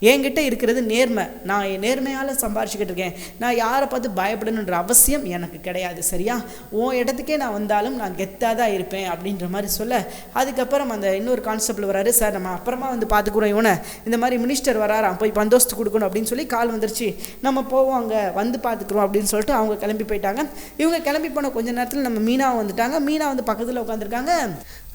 என்கிட்ட இருக்கிறது நேர்மை. நான் என் நேர்மையால் சம்பாரிச்சுக்கிட்டு இருக்கேன். நான் யாரை பார்த்து பயப்படணுன்ற அவசியம் எனக்கு கிடையாது சரியா? உன் இடத்துக்கே நான் வந்தாலும் நான் கெத்தாக தான் இருப்பேன் அப்படின்ற மாதிரி சொல்ல. அதுக்கப்புறம் அந்த இன்னொரு கான்ஸ்டபிள் வராரு. சார் நம்ம அப்புறமா வந்து பார்த்துக்குறோம் இவனை. இந்த மாதிரி மினிஸ்டர் வராராம் போய் பந்தோஸ்து கொடுக்கணும் அப்படின்னு சொல்லி கால் வந்துருச்சு. நம்ம போவோம் அங்கே வந்து பார்த்துக்குறோம் அப்படின்னு சொல்லிட்டு அவங்க கிளம்பி போயிட்டாங்க. இவங்க கிளம்பி போன கொஞ்ச நேரத்தில் நம்ம மீனா வந்துட்டாங்க. மீனா வந்து பக்கத்தில் உட்காந்துருக்காங்க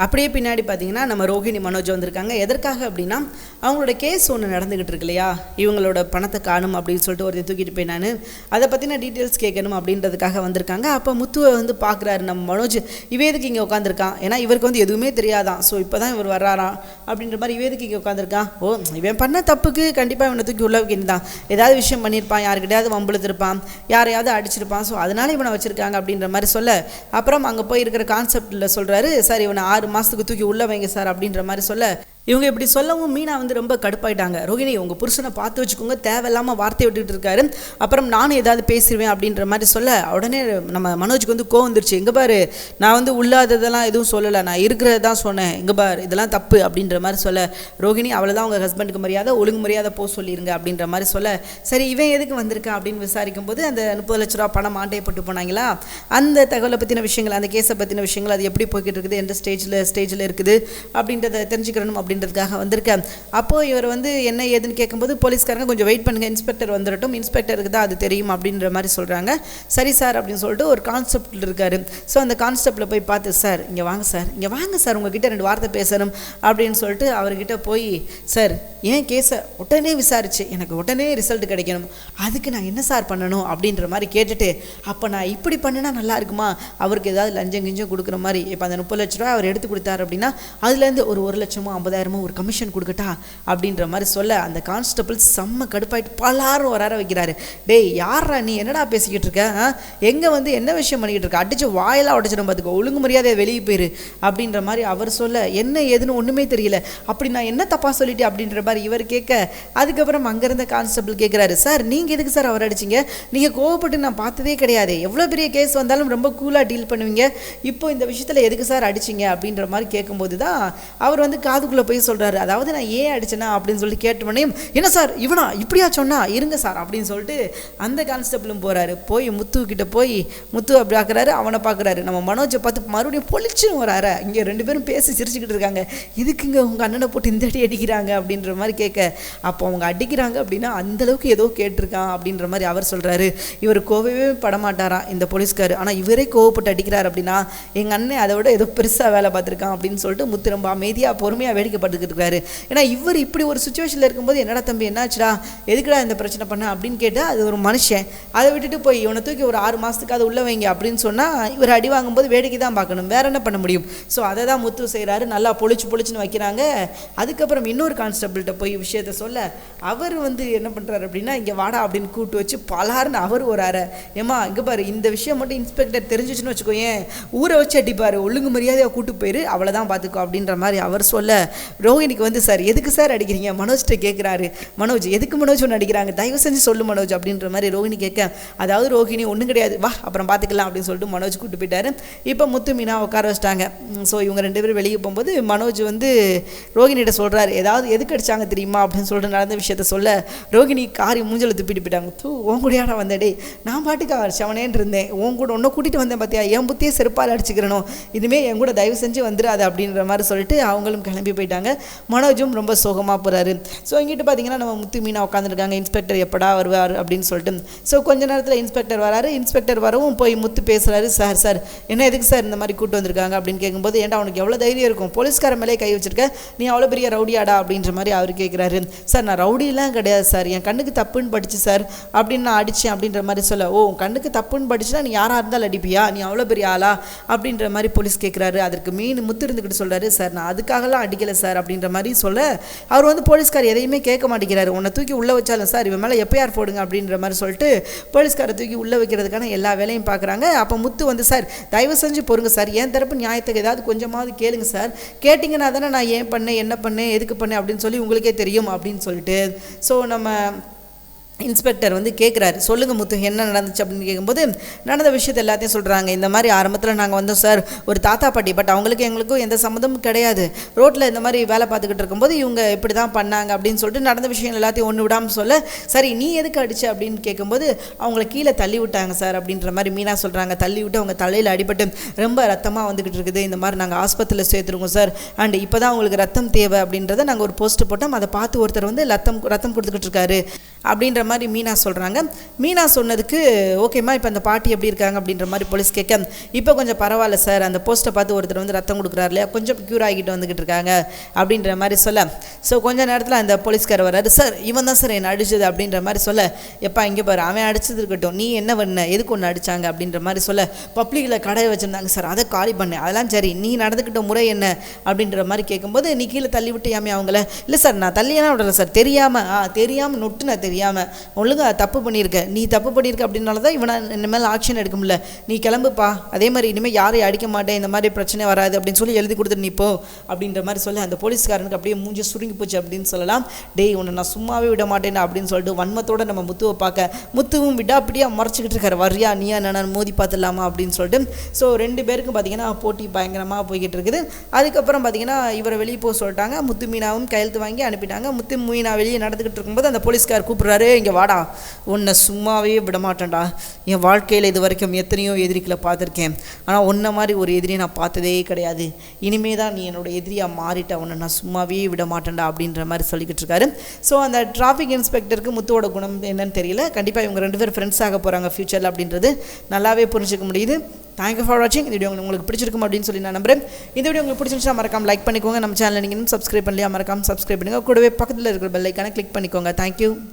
அப்படியே பின்னாடி பார்த்தீங்கன்னா நம்ம ரோஹிணி மனோஜ் வந்திருக்காங்க. எதற்காக அப்படின்னா அவங்களோட கேஸ் ஒன்று நடந்துக்கிட்டு இருக்கு இல்லையா இவங்களோட பணத்தை காணும் அப்படின்னு சொல்லிட்டு ஒருத்தர் தூக்கிட்டு போய் நான் அதை பற்றின டீட்டெயில்ஸ் கேட்கணும் அப்படின்றதுக்காக வந்திருக்காங்க. அப்போ முத்துவை வந்து பார்க்குறாரு நம்ம மனோஜ். இவேதுக்கு இங்கே உட்காந்துருக்கான் ஏன்னா இவருக்கு வந்து எதுவுமே தெரியாதான். ஸோ இப்போ தான் இவர் வர்றாராம் அப்படின்ற மாதிரி இவேதுக்கு இங்கே உட்காந்துருக்கான் ஓ இவன் பண்ண தப்புக்கு கண்டிப்பாக இவனை தூக்கி உள்ள தான். ஏதாவது விஷயம் பண்ணியிருப்பான் யாருக்கிட்டையாவது வம்புழுத்திருப்பான் யாரையாவது அடிச்சிருப்பான். ஸோ அதனால இவனை வச்சுருக்காங்க அப்படின்ற மாதிரி சொல்ல. அப்புறம் அங்கே போய் இருக்கிற கான்செப்டில் சொல்கிறாரு சார் இவனை ஆறு மாதத்துக்கு தூக்கி உள்ளே வைங்க சார் அப்படின்ற மாதிரி சொல்ல. இவங்க இப்படி சொல்லவும் மீனா வந்து ரொம்ப கடுப்பாயிட்டாங்க. ரோகிணி உங்கள் புருஷனை பார்த்து வச்சுக்கோங்க தேவையில்லாமல் வார்த்தை விட்டுட்டு இருக்காரு. அப்புறம் நானும் ஏதாவது பேசிடுவேன் அப்படின்ற மாதிரி சொல்ல உடனே நம்ம மனோஜுக்கு வந்து கோவம் வந்துருச்சு. எங்கே பாரு நான் வந்து உள்ளாததெல்லாம் எதுவும் சொல்லலை நான் இருக்கிறது தான் சொன்னேன். எங்கே பாரு இதெல்லாம் தப்பு அப்படின்ற மாதிரி சொல்ல ரோகிணி அவளை தான் உங்கள் ஹஸ்பண்டுக்கு மரியாதை ஒழுங்கு மரியாதை போக சொல்லிடுங்க அப்படின்ற மாதிரி சொல்ல சரி இவன் எதுக்கு வந்திருக்கான் அப்படின்னு விசாரிக்கும் போது அந்த முப்பது லட்ச ரூபா பணம் போட்டு போனாங்களா? அந்த தகவலை பற்றின விஷயங்கள் அந்த கேஸை பற்றின விஷயங்கள் அது எப்படி போய்கிட்டு இருக்குது எந்த ஸ்டேஜில் ஸ்டேஜில் இருக்குது அப்படின்றத தெரிஞ்சுக்கிறணும் அப்படி அப்படின்றதுக்காக வந்திருக்கேன். அப்போது இவர் வந்து என்ன ஏதுன்னு கேட்கும்போது போலீஸ்காரங்க கொஞ்சம் வெயிட் பண்ணுங்க. இன்ஸ்பெக்டர் வந்துடட்டும் இன்ஸ்பெக்டருக்கு தான் அது தெரியும் அப்படின்ற மாதிரி சொல்கிறாங்க சரி சார் அப்படின்னு சொல்லிட்டு ஒரு கான்செப்டில் இருக்கார். ஸோ அந்த கான்செப்டில் போய் பார்த்து சார் இங்கே வாங்க சார். இங்கே வாங்க சார். உங்ககிட்ட ரெண்டு வார்த்தை பேசணும் அப்படின்னு சொல்லிட்டு அவர்கிட்ட போய் சார் ஏன் கேஸை உடனே விசாரிச்சு. எனக்கு உடனே ரிசல்ட் கிடைக்கணும். அதுக்கு நான் என்ன சார் பண்ணணும்? அப்படின்ற மாதிரி கேட்டுட்டு அப்போ நான் இப்படி பண்ணினா நல்லா இருக்குமா? அவருக்கு ஏதாவது லஞ்சம் கிஞ்சம் கொடுக்குற மாதிரி இப்போ அந்த முப்பது லட்ச ரூபா அவர் எடுத்து கொடுத்தாரு அப்படின்னா அதுலேருந்து ஒரு ஒரு லட்சமோ ஐம்பதாயிரம் ஒரு கமிஷன் கொடுக்கட்டா அப்படின்ற மாதிரி சொல்ல அந்த கான்ஸ்டபிள் செம்ம கடுப்பாயிட்டு பலாரும் வரார வைக்கிறாரு டேய் யாரா நீ? என்னடா பேசிக்கிட்டு இருக்க? எங்கே வந்து என்ன விஷயம் பண்ணிக்கிட்டு இருக்க? அடிச்சு வாயெல்லாம் உடச்சிடும் பார்த்துக்கோ ஒழுங்கு மரியாதை வெளியே போயிரு அப்படின்ற மாதிரி அவர் சொல்ல என்ன ஏதுன்னு ஒன்றுமே தெரியல. அப்படி நான் என்ன தப்பாக சொல்லிட்டேன்? அப்படின்ற மாதிரி இவர் கேட்க அதுக்கப்புறம் அங்கேருந்த கான்ஸ்டபிள் கேட்குறாரு சார் நீங்கள் எதுக்கு சார் அவர் அடிச்சிங்க? நீங்கள் கோவப்பட்டு நான் பார்த்ததே கிடையாது. எவ்வளோ பெரிய கேஸ் வந்தாலும் ரொம்ப கூலாக டீல் பண்ணுவீங்க. இப்போ இந்த விஷயத்தில் எதுக்கு சார் அடிச்சிங்க? அப்படின்ற மாதிரி கேட்கும்போது தான் அவர் வந்து காதுக்குள்ளே போய் சொல்கிறாரு அதாவது நான் ஏன் அடித்தேனா அப்படின்னு சொல்லி கேட்டவொடனே என்ன சார் இவனா? இப்படியா சொன்னா? இருங்க சார் அப்படின்னு சொல்லிட்டு அந்த கான்ஸ்டபிளும் போகிறாரு போய் முத்துக்கிட்ட போய் முத்து அப்படி பார்க்குறாரு அவனை பார்க்குறாரு நம்ம மனோஜை பார்த்து மறுபடியும் பொழிச்சுன்னு வராரு. இங்கே ரெண்டு பேரும் பேசி சிரிச்சுக்கிட்டு இருக்காங்க. இதுக்குங்க உங்கள் அண்ணனை போட்டு இந்த அடி அடிக்கிறாங்க? அப்படின்ற மாதிரி கேட்க. அப்போ அவங்க அடிக்கிறாங்க அப்படின்னா அந்தளவுக்கு ஏதோ கேட்டிருக்கான் அப்படின்ற மாதிரி அவர் சொல்கிறாரு இவர் கோவவே படமாட்டாராம் இந்த போலீஸ்கார்? ஆனால் இவரே கோவப்பட்டு அடிக்கிறார் அப்படின்னா எங்கள் அண்ணன் அதை விட ஏதோ பெருசாக வேலை பார்த்துருக்கான் அப்படின்னு சொல்லிட்டு முத்து ரொம்ப அமைதியாக பொறுமையாக வேடிக்கை பட்டுக்கிட்டு இருக்காரு. ஏன்னா இவர் இப்படி ஒரு சுச்சுவேஷனில் இருக்கும்போது என்னடா தம்பி என்னாச்சுடா? எதுக்குடா இந்த பிரச்சனை பண்ண? அப்படின்னு கேட்டால் அது ஒரு மனுஷன். அதை விட்டுட்டு போய் இவனை தூக்கி ஒரு ஆறு மாதத்துக்கு அதை உள்ள வைங்க அப்படின்னு சொன்னால் இவர் அடி வாங்கும்போது வேடிக்கை தான் பார்க்கணும். வேற என்ன பண்ண முடியும்? ஸோ அதை தான் முத்து செய்கிறாரு நல்லா பொழிச்சு பொழிச்சுன்னு வைக்கிறாங்க. அதுக்கப்புறம் இன்னொரு கான்ஸ்டபிள்கிட்ட போய் விஷயத்த சொல்ல அவர் வந்து என்ன பண்ணுறாரு அப்படின்னா இங்கே வாடா அப்படின்னு கூப்பிட்டு வச்சு பலாருன்னு அவர் வராரு ஏமா இங்கே பாரு இந்த விஷயம் மட்டும் இன்ஸ்பெக்டர் தெரிஞ்சிச்சுன்னு வச்சுக்கோ ஏன் ஊரை வச்சு அடிப்பார். ஒழுங்கு மரியாதையாக கூட்டு போயிரு. அவளை தான் பார்த்துக்கோ அப்படின்ற மாதிரி அவர் சொல்ல ரோஹினிக்கு வந்து சார் எதுக்கு சார் அடிக்கிறீங்க? மனோஜ்கிட்ட கேட்குறாரு மனோஜ் எதுக்கு மனோஜ் ஒன்று அடிக்கிறாங்க? தயவு செஞ்சு சொல்லு மனோஜ் அப்படின்ற மாதிரி ரோஹினி கேட்க அதாவது ரோஹினி ஒன்றும் கிடையாது. வா அப்புறம் பார்த்துக்கலாம் அப்படின்னு சொல்லிட்டு மனோஜ் கூப்பிட்டு போயிட்டாரு. இப்போ முத்து மீனா உட்கார வச்சிட்டாங்க. ஸோ இவங்க ரெண்டு பேரும் வெளியே போகும்போது மனோஜ் வந்து ரோஹிணிகிட்ட சொல்கிறாரு ஏதாவது எதுக்கு அடிச்சாங்க தெரியுமா? அப்படின்னு சொல்லிட்டு நடந்த விஷயத்த சொல்ல ரோகிணி காரி மூஞ்சல துப்பிட்டு போயிட்டாங்க. தூ உன் கூடயாடா வந்தடே நான் பாட்டுக்கு அவர் செவனேன்னு இருந்தேன். உன் கூட ஒன்றை கூட்டிகிட்டு வந்தேன் பார்த்தியா என் புத்தியே செருப்பால் அடிச்சுக்கிறனும் இனிமேல் என் கூட தயவு செஞ்சு வந்துடாது அப்படின்ற மாதிரி சொல்லிட்டு அவங்களும் கிளம்பி போயிட்டாங்க. இருக்காங்க. மனோஜும் ரொம்ப சோகமாக போகிறாரு ஸோ இங்கிட்டு பார்த்தீங்கன்னா நம்ம முத்து மீனா உட்காந்துருக்காங்க இன்ஸ்பெக்டர் எப்படா வருவார் அப்படின்னு சொல்லிட்டு. ஸோ கொஞ்ச நேரத்தில் இன்ஸ்பெக்டர் வராரு. இன்ஸ்பெக்டர் வரவும் போய் முத்து பேசுகிறாரு சார் சார் என்ன எதுக்கு சார் இந்த மாதிரி கூட்டு வந்திருக்காங்க? அப்படின்னு கேட்கும்போது ஏன்டா அவனுக்கு எவ்வளோ தைரியம் இருக்கும்? போலீஸ்கார மேலே கை வச்சிருக்க. நீ அவ்வளோ பெரிய ரவுடியாடா? அப்படின்ற மாதிரி அவர் கேட்குறாரு சார் நான் ரவுடிலாம் கிடையாது சார். என் கண்ணுக்கு தப்புன்னு படிச்சு சார். அப்படின்னு நான் அடித்தேன் அப்படின்ற மாதிரி சொல்ல ஓ உன் கண்ணுக்கு தப்புன்னு படிச்சுன்னா நீ யாராக இருந்தாலும் அடிப்பியா? நீ அவ்வளோ பெரிய ஆளா? அப்படின்ற மாதிரி போலீஸ் கேட்குறாரு அதற்கு மீன் முத்து இருந்துக்கிட்டு சொல்கிறாரு சார் நான் அதுக்காகலாம் அடிக்கலை சார். சார் அப்படின்ற மாதிரி சொல்ல அவர் வந்து போலீஸ்கார் எதையுமே கேட்க மாட்டேங்கிறாரு. உன்னை தூக்கி உள்ளே வச்சாலும் சார் இவன் மேலே எப்பயார் போடுங்க அப்படின்ற மாதிரி சொல்லிட்டு போலீஸ்காரை தூக்கி உள்ளே வைக்கிறதுக்கான எல்லா வேலையும் பார்க்குறாங்க அப்போ முத்து வந்து சார் தயவு செஞ்சு பொறுங்க சார். என் தரப்பு நியாயத்துக்கு ஏதாவது கொஞ்சமாவது கேளுங்க சார். கேட்டிங்கன்னா தானே நான் ஏன் பண்ணேன் என்ன பண்ணேன் எதுக்கு பண்ணேன்? அப்படின்னு சொல்லி உங்களுக்கே தெரியும் அப்படின்னு சொல்லிட்டு. ஸோ நம்ம இன்ஸ்பெக்டர் வந்து கேட்குறாரு சொல்லுங்கள் முத்து என்ன நடந்துச்சு அப்படின்னு கேட்கும்போது நடந்த விஷயத்தை எல்லாத்தையும் சொல்கிறாங்க இந்த மாதிரி ஆரம்பத்தில் நாங்கள் வந்தோம் சார் ஒரு தாத்தா பாட்டி பட் அவங்களுக்கு எங்களுக்கும் எந்த சம்மந்தமும் கிடையாது. ரோட்டில் இந்த மாதிரி வேலை பார்த்துக்கிட்டு இருக்கும்போது இவங்க இப்படி தான் பண்ணாங்க அப்படின்னு சொல்லிட்டு நடந்த விஷயம் எல்லாத்தையும் ஒன்று விடாமல் சொல்ல சரி நீ எதுக்கு அடிச்ச அப்படின்னு கேட்கும்போது அவங்கள கீழே தள்ளி விட்டாங்க சார் அப்படின்ற மாதிரி மீனா சொல்கிறாங்க தள்ளி விட்டு அவங்க தலையில் அடிபட்டு ரொம்ப ரத்தமாக வந்துக்கிட்டு இருக்குது. இந்த மாதிரி நாங்கள் ஆஸ்பத்திரியில் சேர்த்துருக்கோம் சார். அண்ட் இப்போ தான் அவங்களுக்கு ரத்தம் தேவை அப்படின்றத நாங்கள் ஒரு போஸ்ட் போட்டோம். அதை பார்த்து ஒருத்தர் வந்து ரத்தம் ரத்தம் கொடுத்துக்கிட்டு இருக்காரு. அப்படின்ற மாதிரி மீனா சொல்கிறாங்க மீனா சொன்னதுக்கு ஓகேம்மா இப்போ அந்த பாட்டி எப்படி இருக்காங்க? அப்படின்ற மாதிரி போலீஸ் கேட்க இப்போ கொஞ்சம் பரவாயில்ல சார் அந்த போஸ்ட்டை பார்த்து ஒருத்தர் வந்து ரத்தம் கொடுக்குறாரு இல்லையா? கொஞ்சம் க்யூர் ஆகிட்டு வந்துக்கிட்டு இருக்காங்க. அப்படின்ற மாதிரி சொல்ல. ஸோ கொஞ்ச நேரத்தில் அந்த போலீஸ்கார் வர்றாரு. சார் இவன் தான் சார் என்னை அடிச்சது. அப்படின்ற மாதிரி சொல்ல. எப்பா இங்கே பாரு. அவன் அடிச்சது இருக்கட்டும். நீ என்ன பண்ண? எதுக்கு ஒன்று அடிச்சாங்க? அப்படின்ற மாதிரி சொல்ல. பப்ளிக்கில் கடை வச்சுருந்தாங்க சார் அதை காலி பண்ணேன் அதெல்லாம் சரி. நீ நடந்துக்கிட்ட முறை என்ன? அப்படின்ற மாதிரி கேட்கும்போது நீ கீழே தள்ளி விட்டு ஏமே அவங்கள. இல்லை சார் நான் தள்ளியெல்லாம் விடல சார் தெரியாமல் ஆ தெரியாமல் நொட்டு நான் தெரியாமல் ஒழுங்கா தப்பு பண்ணியிருக்க நீ தப்பு பண்ணியிருக்க அப்படின்னால தான் இவனை இனிமேல் ஆக்ஷன் எடுக்க முடியல. நீ கிளம்புப்பா. அதே மாதிரி இனிமேல் யாரையும் அடிக்க மாட்டேன். இந்த மாதிரி பிரச்சனை வராது. அப்படின்னு சொல்லி எழுதி கொடுத்துட்டு நீ போ அப்படின்ற மாதிரி சொல்லி அந்த போலீஸ்காரனுக்கு அப்படியே மூஞ்சி சுருங்கி போச்சு அப்படின்னு சொல்லலாம். டேய் உன்னை நான் சும்மாவே விட மாட்டேன் அப்படின்னு சொல்லிட்டு வன்மத்தோட நம்ம முத்துவை பார்க்க முத்துவும் விடாப்பிடியாக மறைச்சிக்கிட்டு இருக்காரு. வரியா நீயா நான் மோதி பார்த்துடலாமா? அப்படின்னு சொல்லிட்டு. ஸோ ரெண்டு பேருக்கும் பார்த்தீங்கன்னா போட்டி பயங்கரமாக போய்கிட்டு இருக்குது. அதுக்கப்புறம் பார்த்தீங்கன்னா இவரை வெளியே போக சொல்லிட்டாங்க. முத்து மீனாவும் கையெழுத்து வாங்கி அனுப்பிட்டாங்க. முத்து மீனா வெளியே நடந்துக்கிட்டு இருக்கும்போது அந்த போலீஸ்கார் கூப்பிட்றாரு இங்கே வாடா. உன்னை சும்மாவே விட மாட்டேன்டா என் வாழ்க்கையில் இது வரைக்கும் எத்தனையோ எதிரிகளை பார்த்துருக்கேன். ஆனால் உன்ன மாதிரி ஒரு எதிரியை நான் பார்த்ததே கிடையாது. இனிமே தான் நீ என்னோட எதிரியாக மாறிட்ட. உன்னை நான் சும்மாவே விட மாட்டேன்டா அப்படின்ற மாதிரி சொல்லிக்கிட்டு இருக்காரு. ஸோ அந்த டிராஃபிக் இன்ஸ்பெக்டருக்கு முத்துவோட குணம் என்னன்னு தெரியல. கண்டிப்பாக இவங்க ரெண்டு பேரும் ஃப்ரெண்ட்ஸ் ஆக போகிறாங்க ஃப்யூச்சரில் அப்படின்றது நல்லாவே புரிஞ்சுக்க முடியுது. தேங்க்யூ ஃபார் வாட்சிங் இந்த வீடியோ உங்களுக்கு பிடிச்சிருக்கும் அப்படின்னு சொல்லி நான் நம்புறேன். இந்த வீடியோ உங்களுக்கு பிடிச்சிருந்துச்சா மறக்காம லைக் பண்ணிக்கோங்க. நம்ம சேனல் நீங்கள் சப்ஸ்கிரைப் பண்ணலையா மறக்காம சப்ஸ்கிரைப் பண்ணுங்கள் கூடவே பக்கத்தில் இருக்கிற பெல் ஐக்கானை கிளிக் பண்ணிக்கோங்க. தேங்க்யூ